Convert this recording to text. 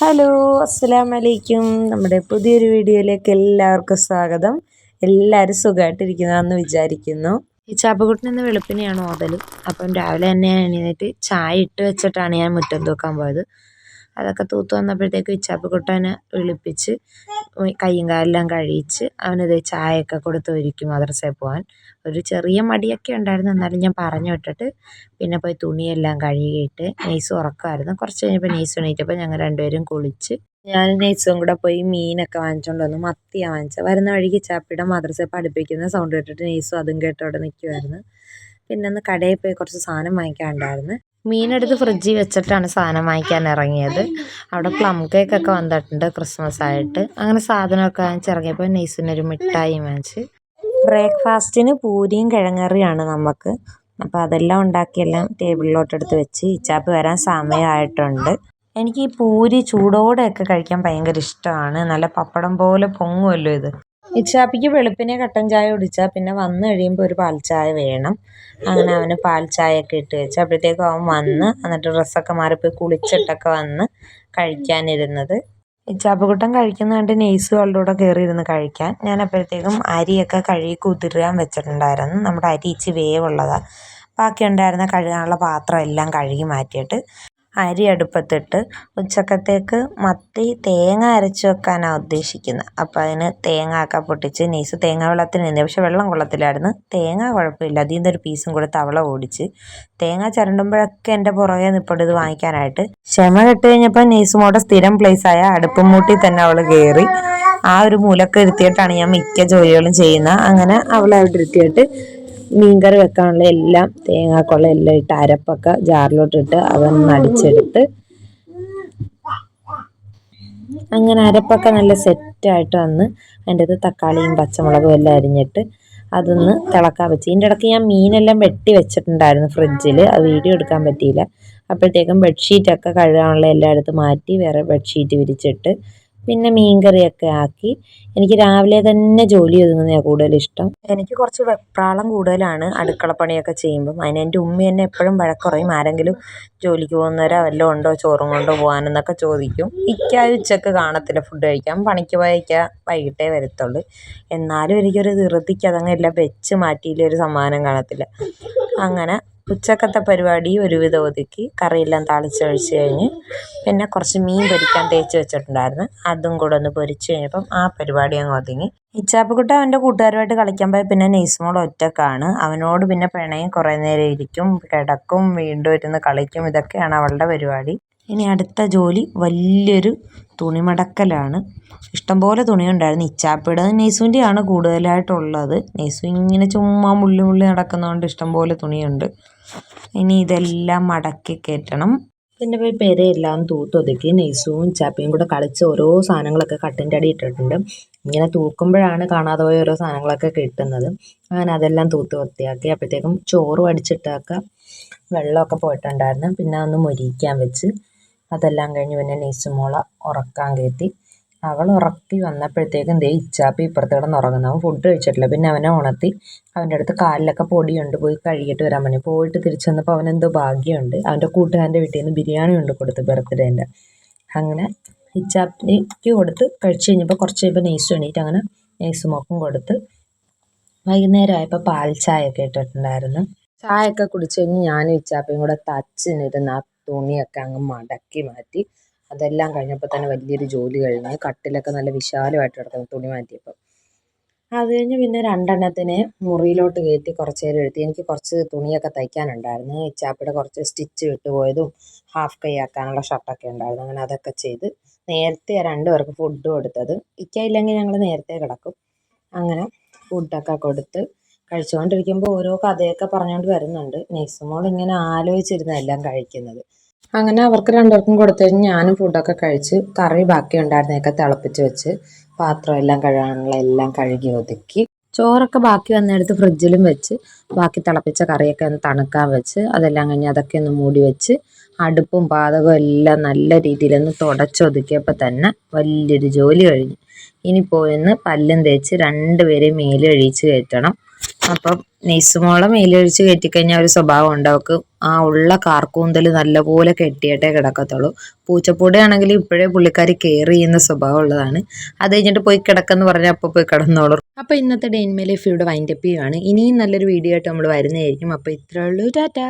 Hello അസ്സലാം വലൈക്കും നമ്മുടെ പുതിയൊരു വീഡിയോയിലേക്ക് എല്ലാവർക്കും സ്വാഗതം. എല്ലാവരും സുഖമായിട്ടിരിക്കുന്നതെന്ന് വിചാരിക്കുന്നു. ഈ ചാപ്പക്കുട്ടിന് ഇന്ന് വെളുപ്പിനെയാണ് ഓതൽ അപ്പം രാവിലെ തന്നെ എണീറ്റ് ചായ ഇട്ട് വെച്ചിട്ടാണ് ഞാൻ മുറ്റം തൂക്കാൻ പോയത്. അതൊക്കെ തൂത്ത് വന്നപ്പോഴത്തേക്ക് ഇച്ചാപ്പക്കുട്ടനെ വിളിപ്പിച്ച് കയ്യും കാലെല്ലാം കഴിയിച്ച് അവനത് ചായയൊക്കെ കൊടുത്ത് ഒരുക്കി മദ്രസയിൽ പോകാൻ ഒരു ചെറിയ മടിയൊക്കെ ഉണ്ടായിരുന്നു. എന്നാലും ഞാൻ പറഞ്ഞു വിട്ടിട്ട് പിന്നെ പോയി തുണിയെല്ലാം കഴുകിയിട്ട് നെയ്സ് ഉറക്കമായിരുന്നു. കുറച്ച് കഴിഞ്ഞപ്പോൾ നെയ്സ് എണീറ്റപ്പോൾ ഞങ്ങൾ രണ്ടുപേരും കുളിച്ച് ഞാൻ നെയ്സും കൂടെ പോയി മീനൊക്കെ വാങ്ങിച്ചുകൊണ്ട് വന്നു. മത്തിയാണ് വാങ്ങിച്ചത്. വരുന്ന വഴിക്ക് ചാപ്പിയുടെ മദ്രസയിൽ പഠിപ്പിക്കുന്ന സൗണ്ട് കേട്ടിട്ട് നെയ്സും അതും കേട്ട് അവിടെ നിൽക്കുമായിരുന്നു പിന്നെ ഒന്ന് കടയിൽ പോയി കുറച്ച് സാധനം വാങ്ങിക്കാനുണ്ടായിരുന്നു മീനെടുത്ത് ഫ്രിഡ്ജിൽ വെച്ചിട്ടാണ് സാധനം വാങ്ങിക്കാൻ ഇറങ്ങിയത്. അവിടെ പ്ലം കേക്കൊക്കെ വന്നിട്ടുണ്ട് ക്രിസ്മസ് ആയിട്ട് അങ്ങനെ സാധനമൊക്കെ വാങ്ങിച്ചിറങ്ങിയപ്പോൾ നെയ്സിനൊരു മിഠായി വാങ്ങിച്ച്. ബ്രേക്ക്ഫാസ്റ്റിന് പൂരിയും കിഴങ്ങറിയാണ് നമുക്ക് അപ്പോൾ അതെല്ലാം ഉണ്ടാക്കിയെല്ലാം ടേബിളിലോട്ട് എടുത്ത് വെച്ച് ഇച്ചാപ്പ് വരാൻ സമയമായിട്ടുണ്ട്. എനിക്ക് ഈ പൂരി ചൂടോടെയൊക്കെ കഴിക്കാൻ ഭയങ്കര ഇഷ്ടമാണ്. നല്ല പപ്പടം പോലെ പൊങ്ങുമല്ലോ ഇത്. ഇച്ചാപ്പിക്ക് വെളുപ്പിനെ കട്ടൻ ചായ കുടിച്ചാൽ പിന്നെ വന്നു കഴിയുമ്പോൾ ഒരു പാൽ ചായ വേണം. അങ്ങനെ അവന് പാൽ ചായ ഒക്കെ ഇട്ട് വെച്ച് അപ്പോഴത്തേക്കും അവൻ വന്ന് എന്നിട്ട് ഡ്രസ്സൊക്കെ മാറിപ്പോയി കുളിച്ചിട്ടൊക്കെ വന്ന് കഴിക്കാനിരുന്നത്. ഇച്ചാപ്പുകുട്ടൻ കഴിക്കുന്ന കണ്ട് നെയ്സുകളുടെ കൂടെ കയറിയിരുന്ന് കഴിക്കാൻ. ഞാൻ അപ്പോഴത്തേക്കും അരിയൊക്കെ കഴുകി കുതിരാൻ വെച്ചിട്ടുണ്ടായിരുന്നു. നമ്മുടെ അരി ഇച്ചി വേവുള്ളതാണ് ബാക്കി ഉണ്ടായിരുന്ന കഴുകാനുള്ള പാത്രം എല്ലാം കഴുകി മാറ്റിയിട്ട് അരി അടുപ്പത്തിട്ട് ഉച്ചക്കത്തേക്ക് മത്തി തേങ്ങ അരച്ച് വെക്കാനാണ് ഉദ്ദേശിക്കുന്നത് അപ്പോൾ അതിന് തേങ്ങ ഒക്കെ പൊട്ടിച്ച് നെയ്സ് തേങ്ങ വെള്ളത്തിൽ നിന്ന് പക്ഷെ വെള്ളം കൊള്ളത്തില്ലായിരുന്നു. തേങ്ങ കുഴപ്പമില്ല. അതിൽ നിന്നൊരു പീസും കൂടെ തവള ഓടിച്ച് തേങ്ങ ചരണ്ടുമ്പോഴൊക്കെ എന്റെ പുറകെ നിൽപ്പുണ്ട് ഇത് വാങ്ങിക്കാനായിട്ട്. ക്ഷമ കെട്ട് കഴിഞ്ഞപ്പോൾ നെയ്സുമോടെ സ്ഥിരം പ്ലേസായ അടുപ്പും മൂട്ടി തന്നെ അവൾ കയറി ആ ഒരു മൂലക്ക് ഇരുത്തിയിട്ടാണ് ഞാൻ മിക്ക ജോലികളും ചെയ്യുന്നത് അങ്ങനെ അവളെ അവിടെ ഇരുത്തിയിട്ട് മീൻകറി വെക്കാനുള്ള എല്ലാം തേങ്ങാക്കുള്ള എല്ലാം ഇട്ട് അരപ്പൊക്കെ ജാറിലോട്ടിട്ട് അതൊന്ന് അടിച്ചെടുത്ത് അങ്ങനെ അരപ്പൊക്കെ നല്ല സെറ്റായിട്ട് വന്ന് അതിന്റെ അത് തക്കാളിയും പച്ചമുളകും എല്ലാം അരിഞ്ഞിട്ട് അതൊന്ന് തിളക്കാൻ വെച്ച്. ഇതിന്റെ ഇടയ്ക്ക് ഞാൻ മീനെല്ലാം വെട്ടി വെച്ചിട്ടുണ്ടായിരുന്നു ഫ്രിഡ്ജിൽ അത് വീഡിയോ എടുക്കാൻ പറ്റിയില്ല. അപ്പോഴത്തേക്കും ബെഡ്ഷീറ്റൊക്കെ കഴുകാനുള്ള എല്ലായിടത്തും മാറ്റി വേറെ ബെഡ്ഷീറ്റ് വിരിച്ചിട്ട് പിന്നെ മീൻകറിയൊക്കെ ആക്കി. എനിക്ക് രാവിലെ തന്നെ ജോലി ഒതുങ്ങുന്നതാണ് കൂടുതൽ ഇഷ്ടം എനിക്ക് കുറച്ച് വെപ്രാളം കൂടുതലാണ് അടുക്കളപ്പണിയൊക്കെ ചെയ്യുമ്പം. അതിന് എന്റെ ഉമ്മ എന്നെ എപ്പോഴും വഴക്കുറയും ആരെങ്കിലും ജോലിക്ക് പോകുന്നവരോ വല്ലതും ഉണ്ടോ ചോറും കൊണ്ടോ പോകാനെന്നൊക്കെ ചോദിക്കും. ഇക്കായ ഉച്ചയ്ക്ക് കാണത്തില്ല ഫുഡ് കഴിക്കാൻ. പണിക്ക് പോയ വൈകിട്ടേ വരത്തുള്ളൂ. എന്നാലും എനിക്കൊരു ധൃതിക്ക് അതങ്ങ് എല്ലാം വെച്ച് മാറ്റിയില്ല ഒരു സമ്മാനം കാണത്തില്ല. അങ്ങനെ ഉച്ചക്കത്തെ പരിപാടി ഒരുവിധം ഒതുക്കി കറിയെല്ലാം താളിച്ചൊഴിച്ച് കഴിഞ്ഞ് പിന്നെ കുറച്ച് മീൻ പൊരിക്കാൻ തേച്ച് വെച്ചിട്ടുണ്ടായിരുന്നു. അതും കൂടെ ഒന്ന് പൊരിച്ച് കഴിഞ്ഞപ്പം ആ പരിപാടി അങ്ങ് ഒതുങ്ങി. ഇച്ചാപ്പക്കുട്ട അവന്റെ കൂട്ടുകാരുമായിട്ട് കളിക്കാൻ പോയി പിന്നെ നെയ്സ്മോൾ ഒറ്റക്കാണ്. അവനോട് പിന്നെ പിണയും കുറേ നേരം ഇരിക്കും കിടക്കും വീണ്ടും ഇരുന്ന് കളിക്കും. ഇതൊക്കെയാണ് അവളുടെ പരിപാടി. ഇനി അടുത്ത ജോലി വലിയൊരു തുണി മടക്കലാണ് ഇഷ്ടംപോലെ തുണിയുണ്ടായിരുന്നു. ഇച്ചാപ്പിട നെയ്സുവിന്റെയാണ് കൂടുതലായിട്ടുള്ളത്. നെയ്സു ഇങ്ങനെ ചുമ്മാ മുള്ളി മുള്ളി നടക്കുന്നതുകൊണ്ട് ഇഷ്ടംപോലെ തുണിയുണ്ട്. ഇനി ഇതെല്ലാം മടക്കി കയറ്റണം. പിന്നെ പോയി പെരയെല്ലാം തൂത്തൊതുക്കി നെയ്സും ചാപ്പയും കൂടെ കളിച്ച് ഓരോ സാധനങ്ങളൊക്കെ കട്ടിന്റെ അടി ഇട്ടിട്ടുണ്ട്. ഇങ്ങനെ തൂക്കുമ്പോഴാണ് കാണാതെ പോയ ഓരോ സാധനങ്ങളൊക്കെ കിട്ടുന്നത്. അങ്ങനെ അതെല്ലാം തൂത്ത് വൃത്തിയാക്കി അപ്പോഴത്തേക്കും ചോറ് അടിച്ചിട്ടാക്കുക വെള്ളമൊക്കെ പോയിട്ടുണ്ടായിരുന്നു. പിന്നെ ഒന്ന് മുരിക്കാൻ വെച്ച് അതെല്ലാം കഴിഞ്ഞ് പിന്നെ നെയ്സുമോള ഉറക്കാൻ കയറ്റി. അവൾ ഉറക്കി വന്നപ്പോഴത്തേക്കും ദേ ഇച്ചാപ്പി ഇപ്പുറത്ത് കിടന്ന് ഉറങ്ങുന്നു അവൻ ഫുഡ് കഴിച്ചിട്ടില്ല. പിന്നെ അവനെ ഉണർത്തി അവന്റെ അടുത്ത് കാലിലൊക്കെ പൊടിയുണ്ട്. പോയി കഴുകിയിട്ട് വരാൻ പറഞ്ഞു. പോയിട്ട് തിരിച്ചു വന്നപ്പോൾ അവനെന്തോ ഭാഗ്യമുണ്ട്. അവന്റെ കൂട്ടുകാരന്റെ വീട്ടിൽ നിന്ന് ബിരിയാണി കൊണ്ട് കൊടുത്ത് ബർത്ത്ഡേന്റെ. അങ്ങനെ ഇച്ചാപ്പിക്ക് കൊടുത്ത് കഴിച്ച് കഴിഞ്ഞപ്പോൾ കുറച്ച് കഴിയുമ്പോൾ നെയ്സ് എണീറ്റ് അങ്ങനെ നെയ്സ് മോക്കും കൊടുത്ത് വൈകുന്നേരം ആയപ്പോൾ പാൽ ചായ ഒക്കെ ഇട്ടിട്ടുണ്ടായിരുന്നു. ചായ ഒക്കെ കുടിച്ച് കഴിഞ്ഞ് ഞാനും ഇച്ചാപ്പയും കൂടെ തച്ചിനിരുന്ന് ആ തുണിയൊക്കെ അങ്ങ് മടക്കി മാറ്റി. അതെല്ലാം കഴിഞ്ഞപ്പോൾ തന്നെ വലിയൊരു ജോലി കഴിഞ്ഞ് കട്ടിലൊക്കെ നല്ല വിശാലമായിട്ട് കിടക്കുന്നു തുണി മാറ്റിയപ്പോൾ അത് കഴിഞ്ഞ് പിന്നെ രണ്ടെണ്ണത്തിനെ മുറിയിലോട്ട് കയറ്റി കുറച്ച് നേരം എഴുതി എനിക്ക് കുറച്ച് തുണിയൊക്കെ തയ്ക്കാനുണ്ടായിരുന്നു. ഇച്ചാപ്പിയുടെ കുറച്ച് സ്റ്റിച്ച് വിട്ടുപോയതും ഹാഫ് കൈ ആക്കാനുള്ള ഷർട്ടൊക്കെ ഉണ്ടായിരുന്നു. അങ്ങനെ അതൊക്കെ ചെയ്ത് നേരത്തെ രണ്ടു പേർക്ക് ഫുഡ് കൊടുത്തത്. ഇക്കയില്ലെങ്കിൽ ഞങ്ങൾ നേരത്തെ കിടക്കും. അങ്ങനെ ഫുഡൊക്കെ കൊടുത്ത് കഴിച്ചുകൊണ്ടിരിക്കുമ്പോൾ ഓരോ കഥയൊക്കെ പറഞ്ഞുകൊണ്ട് വരുന്നുണ്ട്. നെയ്സുമോൾ ഇങ്ങനെ ആലോചിച്ചിരുന്ന എല്ലാം കഴിക്കുന്നത്. അങ്ങനെ അവർക്ക് രണ്ടുപേർക്കും കൊടുത്തു കഴിഞ്ഞ് ഞാനും ഫുഡൊക്കെ കഴിച്ച് കറി ബാക്കി ഉണ്ടായിരുന്നേക്കെ തിളപ്പിച്ച് വെച്ച് പാത്രം എല്ലാം കഴുകാനുള്ള എല്ലാം കഴുകി ഒതുക്കി ചോറൊക്കെ ബാക്കി വന്നെടുത്ത് ഫ്രിഡ്ജിലും വെച്ച് ബാക്കി തിളപ്പിച്ച കറിയൊക്കെ ഒന്ന് തണുക്കാൻ വെച്ച് അതെല്ലാം കഴിഞ്ഞ് അതൊക്കെ ഒന്ന് മൂടി വെച്ച് അടുപ്പും പാതകവും എല്ലാം നല്ല രീതിയിലൊന്ന് തുടച്ചൊതുക്കിയപ്പോൾ തന്നെ വലിയൊരു ജോലി കഴിഞ്ഞു. ഇനി പോയിന്ന് പല്ലും തേച്ച് രണ്ടുപേരെയും മേലൊഴിച്ച് കയറ്റണം. അപ്പം നെയ്സുമോളെ മേലൊഴിച്ച് കയറ്റിക്കഴിഞ്ഞാൽ ഒരു സ്വഭാവം ഉണ്ട്. അവൾക്ക് ആ ഉള്ള കാർക്കൂന്തൽ നല്ലപോലെ കെട്ടിയിട്ടേ കിടക്കത്തുള്ളൂ. പൂച്ചപ്പൊടി ആണെങ്കിൽ ഇപ്പോഴേ പുള്ളിക്കാരി കെയർ ചെയ്യുന്ന സ്വഭാവം ഉള്ളതാണ്. അത് കഴിഞ്ഞിട്ട് പോയി കിടക്കെന്ന് പറഞ്ഞാൽ അപ്പോൾ പോയി കിടന്നോളൂ. അപ്പോൾ ഇന്നത്തെ ഡെയിൻമേ ലൈഫ് വൈൻഡപ്പ് ചെയ്യുവാണ്. ഇനിയും നല്ലൊരു വീഡിയോ ആയിട്ട് നമ്മൾ വരുന്നതായിരിക്കും. അപ്പോൾ ഇത്രയേ ഉള്ളൂ. ടാറ്റാ.